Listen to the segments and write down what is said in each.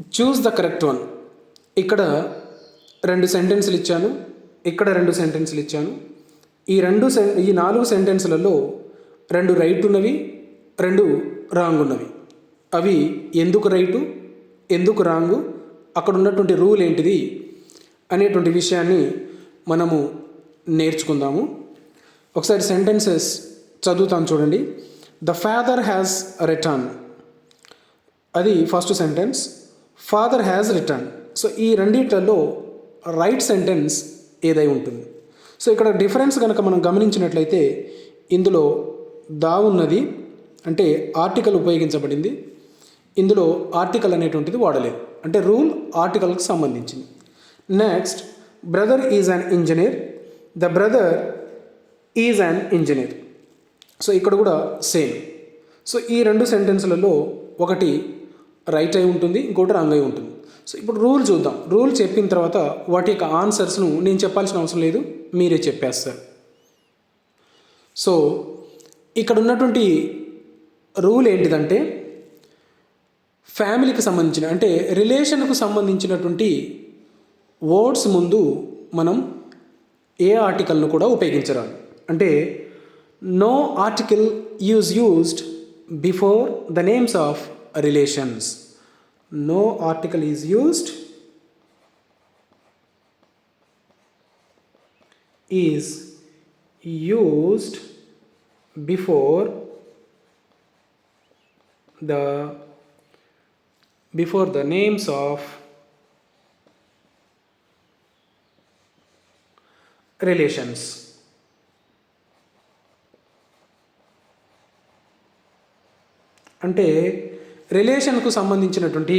Choose the correct one ఇక్కడ రెండు సెంటెన్సులు ఇచ్చాను. ఇక్కడ రెండు సెంటెన్సులు ఇచ్చాను. ఈ రెండు సెన్ ఈ నాలుగు సెంటెన్సులలో రెండు రైట్ ఉన్నవి రెండు రాంగ్ ఉన్నవి. అవి ఎందుకు రైటు ఎందుకు రాంగు అక్కడ ఉన్నటువంటి రూల్ ఏంటిది అనేటువంటి విషయాన్ని మనము నేర్చుకుందాము. ఒకసారి సెంటెన్సెస్ చదువుతాను చూడండి. ద ఫాదర్ హ్యాస్ రిటర్న్ అది first sentence father has return so ఈ రెండిట్లలో రైట్ సెంటెన్స్ ఏదై ఉంటుంది? సో ఇక్కడ డిఫరెన్స్ కనుక మనం గమనించినట్లయితే ఇందులో దా ఉన్నది అంటే ఆర్టికల్ ఉపయోగించబడింది. ఇందులో ఆర్టికల్ అనేటువంటిది వాడలేదు. అంటే రూల్ ఆర్టికల్కి సంబంధించింది. Next brother is an engineer the brother is an engineer so ఇక్కడ కూడా సేమ్ సో ఈ రెండు సెంటెన్స్లలో ఒకటి రైట్ అయి ఉంటుంది ఇంకోటి రాంగ్ అయి ఉంటుంది. సో ఇప్పుడు రూల్ చూద్దాం. రూల్ చెప్పిన తర్వాత వాటి యొక్క ఆన్సర్స్ను నేను చెప్పాల్సిన అవసరం లేదు మీరే చెప్పేస్తారు. సో ఇక్కడ ఉన్నటువంటి రూల్ ఏంటిదంటే ఫ్యామిలీకి సంబంధించిన అంటే రిలేషన్కు సంబంధించినటువంటి వర్డ్స్ ముందు మనం ఏ ఆర్టికల్ను కూడా ఉపయోగించరాదు. అంటే no article use used before the names of relations. No article is used is used before the before the names of relations అంటే రిలేషన్కు సంబంధించినటువంటి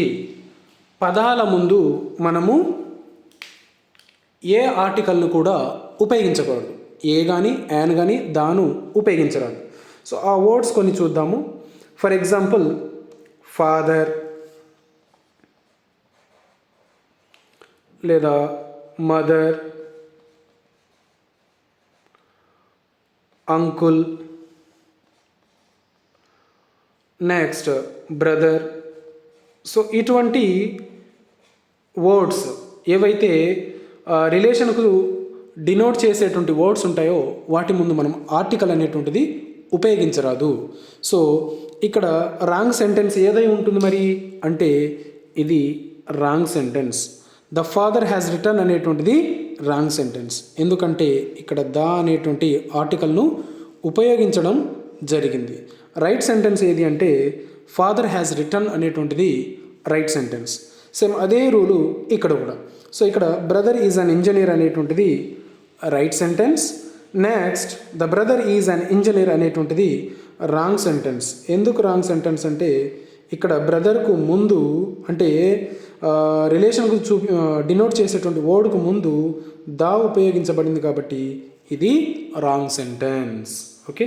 పదాల ముందు మనము ఏ ఆర్టికల్ను కూడా ఉపయోగించకూడదు. ఏ కానీ యాన్ కానీ దాను ఉపయోగించరాదు. సో ఆ వర్డ్స్ కొన్ని చూద్దాము. ఫర్ ఎగ్జాంపుల్ ఫాదర్ లేదా mother uncle. Next brother. So ఇటువంటి వర్డ్స్ ఏవైతే రిలేషన్కు డినోట్ చేసేటువంటి వర్డ్స్ ఉంటాయో వాటి ముందు మనం ఆర్టికల్ అనేటువంటిది ఉపయోగించరాదు. సో ఇక్కడ రాంగ్ సెంటెన్స్ ఏదై ఉంటుంది మరి అంటే ఇది wrong sentence. The father has return అనేటువంటిది రాంగ్ సెంటెన్స్. ఎందుకంటే ఇక్కడ ద అనేటువంటి ఆర్టికల్ను ఉపయోగించడం జరిగింది. రైట్ సెంటెన్స్ ఏది అంటే ఫాదర్ హ్యాస్ రిటర్న్ అనేటువంటిది రైట్ సెంటెన్స్. సేమ్ అదే రూలు ఇక్కడ కూడా. సో ఇక్కడ బ్రదర్ ఈజ్ అన్ ఇంజనీర్ అనేటువంటిది right sentence. Next the brother is an engineer అనేటువంటిది రాంగ్ సెంటెన్స్. ఎందుకు రాంగ్ సెంటెన్స్ అంటే ఇక్కడ బ్రదర్కు ముందు అంటే రిలేషన్కు చూ డినోట్ చేసేటువంటి వర్డ్కు ముందు దా ఉపయోగించబడింది కాబట్టి ఇది రాంగ్ సెంటెన్స్. ఓకే?